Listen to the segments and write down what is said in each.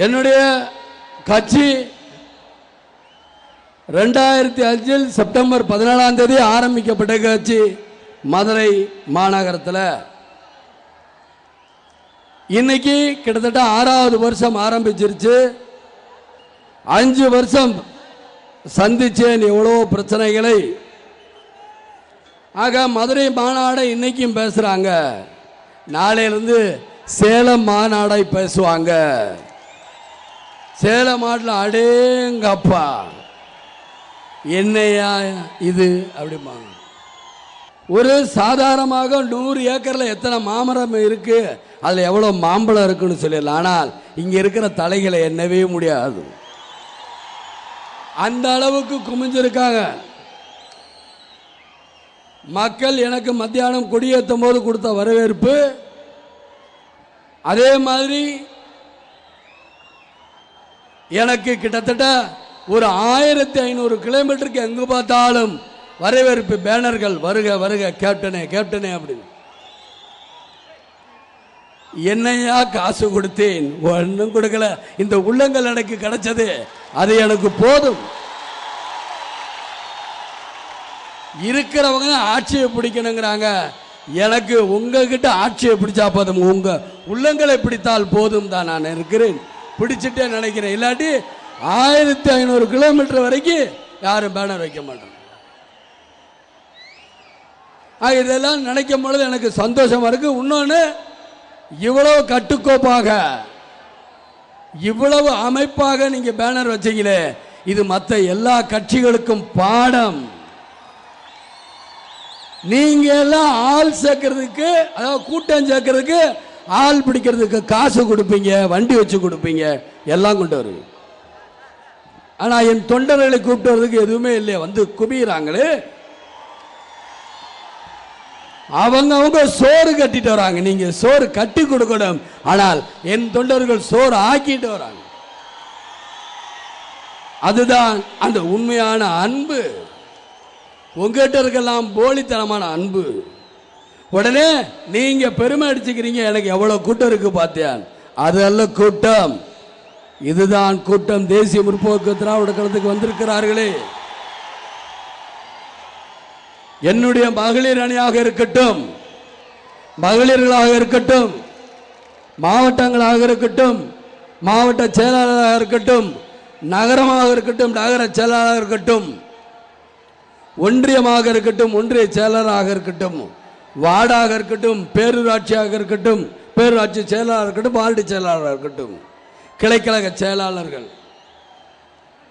என்னுடைய கட்சி ரெண்டாயிரத்தி அஞ்சில் செப்டம்பர் பதினேழாம் தேதி ஆரம்பிக்கப்பட்ட கட்சி மதுரை மாநகரத்தில். இன்னைக்கு கிட்டத்தட்ட ஆறாவது வருஷம் ஆரம்பிச்சிருச்சு. அஞ்சு வருஷம் சந்திச்சேன் எவ்வளோ பிரச்சனைகளை. ஆக மதுரை மாநாடை இன்னைக்கும் பேசுகிறாங்க நாளையிலிருந்து சேலம் மாநாடை பேசுவாங்க. சேலம் ஆட்டில் அடேங்கப்பா. என்னையா இது? அப்படிம்பாங்க. ஒரு சாதாரணமாக நூறு ஏக்கரில் எத்தனை மாமரம் இருக்குது அதில் எவ்வளோ மாம்பழம் இருக்குன்னு சொல்லிடலாம். ஆனால் இங்கே இருக்கிற தலைகளை எண்ணவே முடியாது. அந்த அளவுக்கு குமிஞ்சிருக்காங்க. மக்கள் எனக்கு மத்தியானம் கொடியேற்றும் போது கொடுத்த வரவேற்பு. அதே மாதிரி எனக்கு கிட்டத்தட்ட ஒரு ஆயிரத்தி ஐநூறு கிலோமீட்டருக்கு எங்கு பார்த்தாலும் வரவேற்பு பேனர்கள் வருக வருக கேப்டனே கேப்டனே அப்படின்னு. என்னையா காசு கொடுத்தேன்? ஒன்றும் கொடுக்கல. இந்த உள்ளங்கள் எனக்கு கிடைச்சது. அது எனக்கு போதும். இருக்கிறவங்க ஆட்சியை பிடிக்கணுங்கிறாங்க. எனக்கு உங்ககிட்ட ஆட்சியை பிடிச்சா போதும். உங்க உள்ளங்களை பிடித்தால் போதும் தான் நான் இருக்கிறேன். பிடிச்சிட்டே நினைக்கிறேன். இல்லாட்டி ஆயிரத்தி ஐநூறு கிலோமீட்டர் வரைக்கும் யாரும் பேனர் வைக்க மாட்டாங்க. இதெல்லாம் நினைக்கும் பொழுது எனக்கு சந்தோஷமா இருக்கு. இன்னொன்று இவ்வளவு கட்டுக்கோப்பாக இவ்வளவு அமைப்பாக நீங்க பேனர் வச்சீங்களே இது மற்ற எல்லா கட்சிகளுக்கும் பாடம். நீங்க எல்லாம் ஆள் சேர்க்கறதுக்கு அதாவது கூட்டம் சேர்க்கறதுக்கு ஆள் பிடிக்கிறதுக்கு காசு கொடுப்பீங்க வண்டி வச்சு கொடுப்பீங்க எல்லாம் கொண்டு வருவீங்க ஆனா என் தொண்டர்களை கூப்பிட்டு வர்றதுக்கு எதுவுமே இல்லையே வந்து குமிகிறாங்களே அவங்க அவங்க சோறு கட்டிட்டு வராங்க. நீங்க சோறு கட்டி கொடுக்கணும். ஆனால் என் தொண்டர்கள் சோறு ஆக்கிட்டு வராங்க. அதுதான் அந்த உண்மையான அன்பு. உங்ககிட்ட இருக்கலாம் போலித்தனமான அன்பு. உடனே நீங்க பெருமை அடிச்சுக்கிறீங்க எனக்கு எவ்வளவு கூட்டம் இருக்கு பார்த்தேன் அது கூட்டம். இதுதான் கூட்டம். தேசிய முற்போக்கு திராவிட கழகத்துக்கு வந்திருக்கிறார்களே. என்னுடைய மகளிர் அணியாக இருக்கட்டும் மகளிர்களாக இருக்கட்டும் மாவட்டங்களாக இருக்கட்டும் மாவட்ட செயலாளராக இருக்கட்டும் நகரமாக இருக்கட்டும் நகர செயலாளராக இருக்கட்டும் ஒன்றியமாக இருக்கட்டும் ஒன்றிய செயலராக இருக்கட்டும். வார்டாக இருக்கட்டும் பேரூராட்சியாக இருக்கட்டும் பேரூராட்சி செயலாளர் இருக்கட்டும் வார்டு செயலாளராக இருக்கட்டும் கிளைக்கழக செயலாளர்கள்.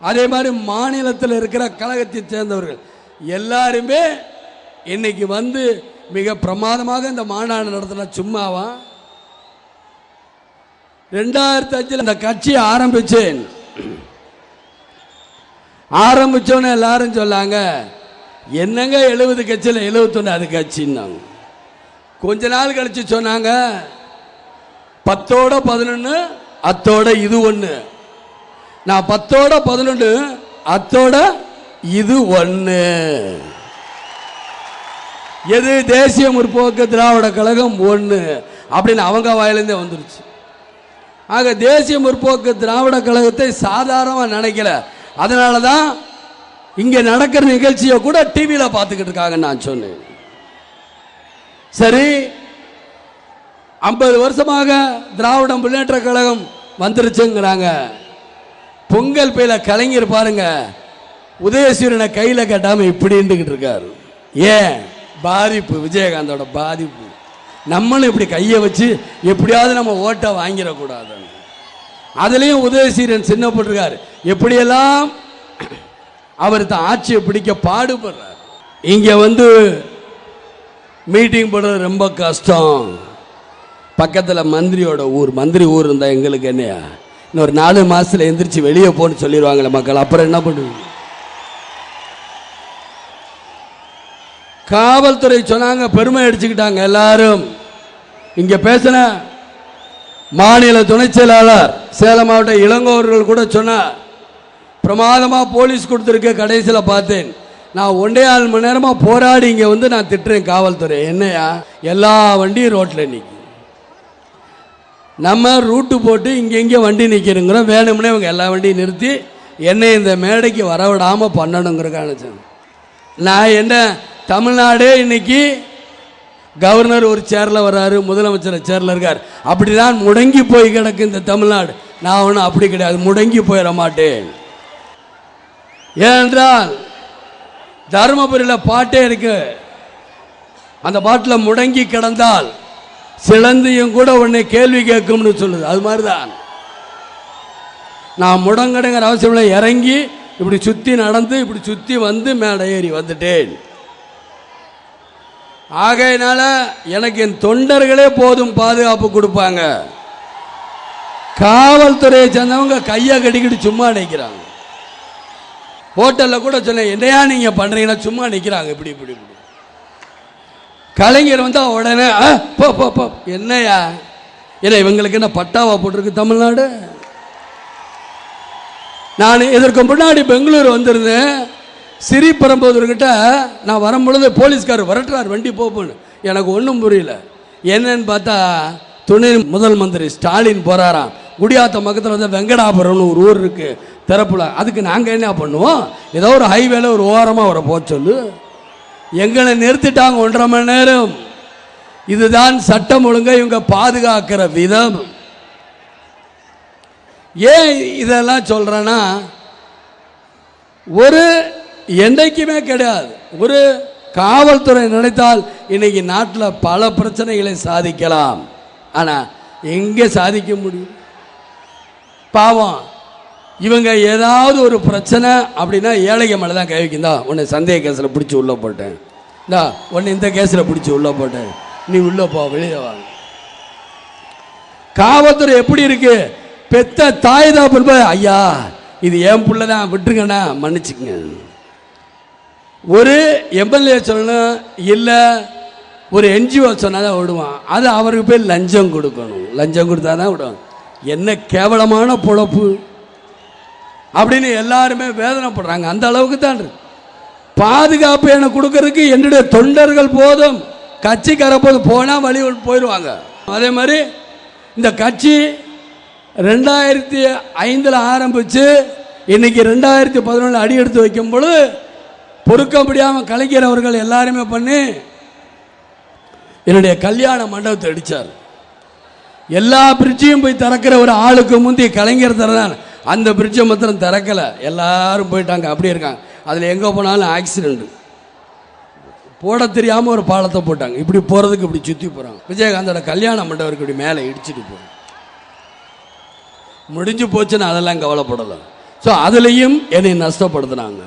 அதே மாதிரி மாநிலத்தில் இருக்கிற கழகத்தை சேர்ந்தவர்கள். எல்லாருமே இன்னைக்கு வந்து மிக பிரமாதமாக இந்த மாநாடு நடத்தின சும்மாவா? ரெண்டாயிரத்தி அஞ்சில் இந்த கட்சியை ஆரம்பிச்சேன். ஆரம்பிச்சோன்னு எல்லாரும் சொல்லாங்க. என்னங்க எழுபது கட்சியில் எழுபத்தொன்று அது கட்சின்னாங்க. கொஞ்ச நாள் கழிச்சு சொன்னாங்க பத்தோட பதினொன்று அத்தோட இது ஒன்று நான் பத்தோட பதினொன்று அத்தோட இது ஒன்று எது தேசிய முற்போக்கு திராவிட கழகம் ஒன்று அப்படின்னு அவங்க வாயிலேருந்தே வந்துருச்சு. ஆக தேசிய முற்போக்கு திராவிட கழகத்தை சாதாரணமாக நினைக்கல. அதனால தான் இங்கே நடக்கிற நிகழ்ச்சியை கூட டிவியில் பார்த்துக்கிட்டு இருக்காங்கன்னு நான் சொன்னேன். சரி ஐம்பது வருஷமாக திராவிட முன்னேற்ற கழகம் வந்துருச்சுங்கிறாங்க. பொங்கல் பையில கலைஞர் பாருங்க உதயசூரனை கையில் கட்டாமல் இப்படி இருந்துக்கிட்டு இருக்காரு. ஏன்? பாதிப்பு விஜயகாந்தோட பாதிப்பு. நம்மளும் இப்படி கையை வச்சு எப்படியாவது நம்ம ஓட்டை வாங்கிடக்கூடாதுன்னு. அதுலேயும் உதயசீரன் சின்னப்பட்டிருக்காரு எப்படியெல்லாம் அவர் தான் ஆட்சியை பிடிக்க பாடுபடுறார். இங்கே வந்து மீட்டிங் போடுறது ரொம்ப கஷ்டம். பக்கத்தில் மந்திரியோட ஊர் மந்திரி ஊர் இருந்தால் எங்களுக்கு என்னையா? இன்னொரு நாலு மாதத்தில் எந்திரிச்சு வெளியே போன்னு சொல்லிடுவாங்களே மக்கள் அப்புறம் என்ன பண்ணுவீங்க? காவல்துறை சொன்னாங்க பெருமை அடிச்சுக்கிட்டாங்க எல்லாரும். இங்கே பேசின மாநில துணை செயலாளர் சேலம் மாவட்ட இளங்கோவர்கள் கூட சொன்னார் பிரமாதமாக போலீஸ் கொடுத்துருக்க கடைசியில் பார்த்தேன். நான் ஒன்றே ஆறு மணி நேரமாக போராடி இங்கே வந்து நான் திட்டுறேன் காவல்துறை. என்னையா? எல்லா வண்டியும் ரோட்டில் நிற்கும் நம்ம ரூட்டு போட்டு இங்கே இங்கே வண்டி நிற்கிறோங்கிறோம் வேணும்னே இவங்க எல்லா வண்டியும் நிறுத்தி என்னை இந்த மேடைக்கு வரவிடாமல் பண்ணணுங்கிறக்கான நான் என்ன தமிழ்நாடே இன்னைக்கு கவர்னர் ஒரு சேரில் வர்றாரு முதலமைச்சர் சேரில் இருக்கார். அப்படி தான் முடங்கி போய் கிடக்கு இந்த தமிழ்நாடு. நான் ஒன்றும் அப்படி கிடையாது. முடங்கி போயிட மாட்டேன். ஏனென்றால் தருமபுரியில் பாட்டே இருக்கு. அந்த பாட்டில் முடங்கி கிடந்தால் சிலந்தியும் கூட உன்னை கேள்வி கேட்கும்னு சொல்லுது. அது மாதிரி தான் நான் முடங்கடுங்கிற அவசியமில்லை இறங்கி இப்படி சுற்றி நடந்து இப்படி சுற்றி வந்து மேடை ஏறி வந்துட்டேன். ஆகையினால எனக்கு என் தொண்டர்களே போதும் பாதுகாப்பு கொடுப்பாங்க. காவல்துறையை சேர்ந்தவங்க கையை கட்டிக்கிட்டு சும்மா நினைக்கிறாங்க. ஹோட்டலில் கூட சொன்னேன் என்னையா நீங்கள் பண்ணுறீங்கன்னா சும்மா நிற்கிறாங்க இப்படி இப்படி இப்படி. கலைஞர் வந்தால் உடனே "ஆ, போ போ போ. என்னையா? இல்லை இவங்களுக்கு என்ன பட்டாவா போட்டிருக்கு தமிழ்நாடு? நான் இதற்கு முன்னாடி பெங்களூர் வந்திருந்தேன். சிறிபெரும்புதூர்கிட்ட நான் வரும்பொழுது போலீஸ்கார் வரட்டுறார் வண்டி போப்புன்னு எனக்கு ஒன்றும் புரியல. என்னன்னு பார்த்தா துணை முதல் மந்திரி ஸ்டாலின் போகிறாராம் குடியாத்த பக்கத்தில் வந்து வெங்கடாபுரம்னு ஒரு ஊர் இருக்குது திறப்புல. அதுக்கு நாங்கள் என்ன பண்ணுவோம்? ஏதோ ஒரு ஹைவேல ஒரு ஓரமாக அவரை போக சொல்லு. எங்களை நிறுத்திட்டாங்க ஒன்றரை மணி நேரம். இதுதான் சட்டம் ஒழுங்கை இவங்க பாதுகாக்கிற விதம். ஏன் இதெல்லாம் சொல்கிறேன்னா ஒரு என்றைக்குமே கிடையாது. ஒரு காவல்துறை நினைத்தால் இன்னைக்கு நாட்டில் பல பிரச்சனைகளை சாதிக்கலாம். ஆனால் எங்கே சாதிக்க முடியும்? பாவம். இவங்க ஏதாவது ஒரு பிரச்சனை அப்படின்னா ஏழைங்க மேலே தான் கை வைக்கிந்தா உன்னை சந்தேக கேஸில் பிடிச்சி உள்ளே போட்டேன். இந்தா உன்னை இந்த கேஸில் பிடிச்சி உள்ளே போட்டேன். நீ உள்ளே போ வெளியே வாங்க காவல்துறை எப்படி இருக்கு? பெத்த தாய் தான் போய் ஐயா இது என் பிள்ளை தான். விட்டுருங்கண்ணா. மன்னிச்சுக்கங்க. ஒரு எம்எல்ஏ சொல்லணும். இல்லை ஒரு என்ஜிஓ சொன்னால் தான் விடுவான் அது அவருக்கு போய் லஞ்சம் கொடுக்கணும். லஞ்சம் கொடுத்தா தான் விடுவான் என்ன கேவலமான பொழப்பு. அப்படின்னு எல்லாருமே வேதனைப்படுறாங்க. அந்த அளவுக்கு தான் இருக்கு. பாதுகாப்பு எனக்கு கொடுக்கறதுக்கு என்னுடைய தொண்டர்கள் போதும் கட்சிக்கார போது போனால் வழி போயிடுவாங்க. அதே மாதிரி இந்த கட்சி ரெண்டாயிரத்தி ஐந்தில் ஆரம்பித்து இன்னைக்கு ரெண்டாயிரத்தி பதினொன்று அடி எடுத்து வைக்கும் பொழுது பொறுக்க முடியாமல் கலைஞரவர்கள் எல்லாருமே பண்ணி என்னுடைய கல்யாண மண்டபத்தை அடித்தார் எல்லா பிரிட்ஜையும் போய் திறக்கிற ஒரு ஆளுக்கு முந்தி கலைஞர் தரதான். அந்த பிரிட்ஜை மாத்திரம் திறக்கலை. எல்லாரும் போயிட்டாங்க. அப்படியே இருக்காங்க. அதில் எங்கே போனாலும் ஆக்சிடென்ட் போட தெரியாமல் ஒரு பாலத்தை போட்டாங்க. இப்படி போகிறதுக்கு இப்படி சுற்றி போகிறாங்க விஜயகாந்தோட கல்யாண மண்டபருக்கு இப்படி மேலே இடிச்சிட்டு போகும் முடிஞ்சு போச்சுன்னு அதெல்லாம் கவலைப்படலை. ஸோ அதுலேயும் என்னை நஷ்டப்படுத்துனாங்க.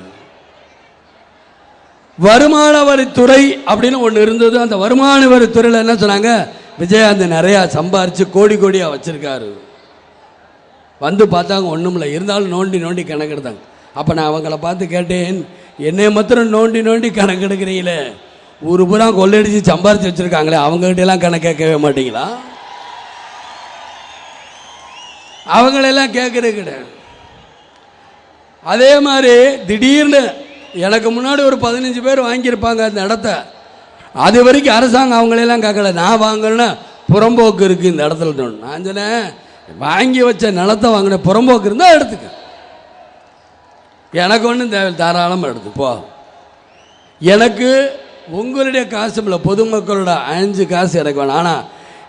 வருமான வரித்துறை அப்படின்னு ஒன்று இருந்தது. அந்த வருமான வரித்துறையில் என்ன சொன்னாங்க? விஜயகாந்த் நிறையா சம்பாரித்து கோடி கோடியாக வச்சுருக்காரு. வந்து பார்த்தாங்க ஒன்றும் இல்லை இருந்தாலும் நோண்டி நோண்டி கணக்கெடுத்தாங்க. அப்போ நான் அவங்கள பார்த்து கேட்டேன் என்னை மாத்திரம் நோண்டி நோண்டி கணக்கெடுக்கிறீங்களே? ஒரு பூரா கொள்ளடிச்சு சம்பாரிச்சு வச்சுருக்காங்களே அவங்ககிட்டலாம் கணக்கு கேட்கவே மாட்டிங்களா? அவங்களெல்லாம் கேட்கறது கிடையாது அதே மாதிரி திடீர்னு எனக்கு முன்னாடி ஒரு பதினஞ்சு பேர் வாங்கியிருப்பாங்க அந்த இடத்த. அது வரைக்கும் அரசாங்கம் அவங்களெல்லாம் கேட்கல. நான் வாங்கலன்னா புறம்போக்கு இருக்குது இந்த இடத்துல. நான் சொன்னேன் வாங்கி வச்ச நிலத்தை வாங்கின புறம்போக்கு இருந்தால் எடுத்துக்க. எனக்கு ஒன்றும் தேவை தாராளமாக எடுத்து போ. எனக்கு உங்களுடைய காசு இல்லை பொதுமக்களோட அஞ்சு காசு எனக்கு வேணும். ஆனால்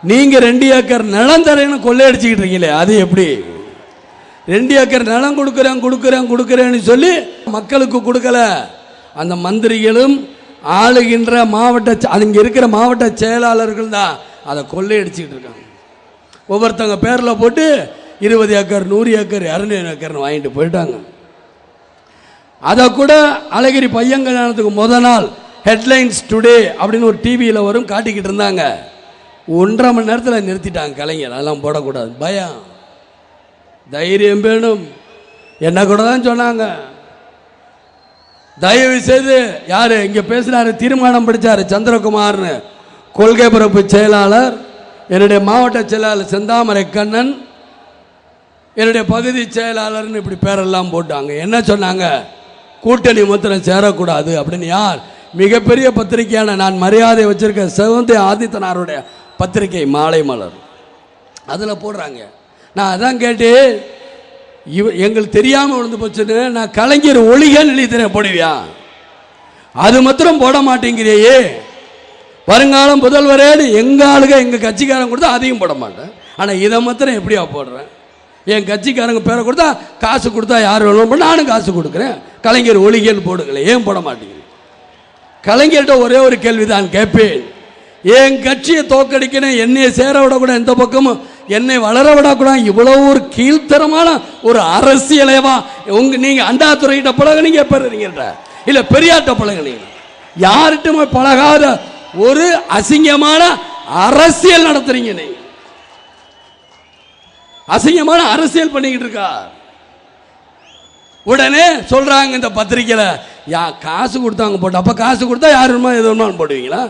நீங்கள் ரெண்டு ஏக்கர் நிலம் தரேன்னு கொள்ளையடிச்சிக்கிட்டு இருக்கீங்களே அது எப்படி? ரெண்டு ஏக்கர் நிலம் கொடுக்குறேன் கொடுக்குறேன் கொடுக்குறேன்னு சொல்லி மக்களுக்கு கொடுக்கல. அந்த மந்திரிகளும் ஆளுகின்ற மாவட்ட அங்கே இருக்கிற மாவட்ட செயலாளர்கள் தான் அதை கொள்ளையடிச்சிக்கிட்டு இருக்காங்க. ஒவ்வொருத்தவங்க பேரில் போட்டு இருபது ஏக்கர் நூறு ஏக்கர் இரநூறு ஏக்கர்னு வாங்கிட்டு போயிட்டாங்க. அதை கூட அழகிரி பையன் கல்யாணத்துக்கு முத நாள் ஹெட்லைன்ஸ் டுடே அப்படின்னு ஒரு டிவியில் வரும் காட்டிக்கிட்டு இருந்தாங்க. ஒன்றரை மணி நேரத்தில் நிறுத்திட்டாங்க கலைஞர். அதெல்லாம் போடக்கூடாது. பயம். தைரியம் வேணும். என்ன கூட தான் சொன்னாங்க. தயவு செய்து யாரு இங்கே பேசினாரு தீர்மானம் படித்தார் சந்திரகுமார்னு. கொள்கை பரப்பு செயலாளர் என்னுடைய மாவட்ட செயலாளர் செந்தாமரை கண்ணன் என்னுடைய பகுதி செயலாளர்னு இப்படி பேரெல்லாம் போட்டாங்க. என்ன சொன்னாங்க? கூட்டணி மொத்தம் சேரக்கூடாது அப்படின்னு யார்? மிகப்பெரிய பத்திரிகையான நான் மரியாதை வச்சிருக்க செவந்தி ஆதித்தனாருடைய பத்திரிகை மாலை மலர். அதில் போடுறாங்க. நான் அதான் கேட்டு இவ எங்களுக்கு தெரியாமல் விழுந்து போச்சுன்னு நான் கலைஞர் ஒளிகள் எழுதித்தரேன் போடுவியா? அது மாத்திரம் போட மாட்டேங்கிறியே. வருங்காலம் முதல்வரேன்னு எங்க ஆளுங்க எங்கள் கட்சிக்காரன் கொடுத்தா அதையும் போட மாட்டேன். ஆனால் இதை மாத்திரம் எப்படியா போடுறேன்? என் கட்சிக்காரங்க பேரை கொடுத்தா காசு கொடுத்தா யார் வேணும் நானும் காசு கொடுக்குறேன். கலைஞர் ஒளிகன்னு போடுங்களே ஏன் போட மாட்டேங்குது? கலைஞர்கிட்ட ஒரே ஒரு கேள்விதான் கேட்பேன். என் கட்சியை தோக்கடிக்கணும் என்னை சேர விடக்கூடாது எந்த பக்கமும் என்னை வளர விடக்கூடாது இவ்வளோ ஒரு கீழ்த்தரமான ஒரு அரசியலைவா உங்க நீங்க அண்டாத்துறைகிட்ட பழகுனீங்க பெறுறீங்கன்ற இல்லை பெரியார்கிட்ட பழகுனீங்க யார்கிட்டயுமே பழகாத ஒரு அசிங்கமான அரசியல் நடத்துறீங்க நீ. அசிங்கமான அரசியல் பண்ணிக்கிட்டு இருக்கா. உடனே சொல்றாங்க இந்த பத்திரிக்கையில யா காசு கொடுத்தாங்க போட்டு அப்ப காசு கொடுத்தா யார் வேணுமோ எது வேணுமாலும் போடுவீங்களா?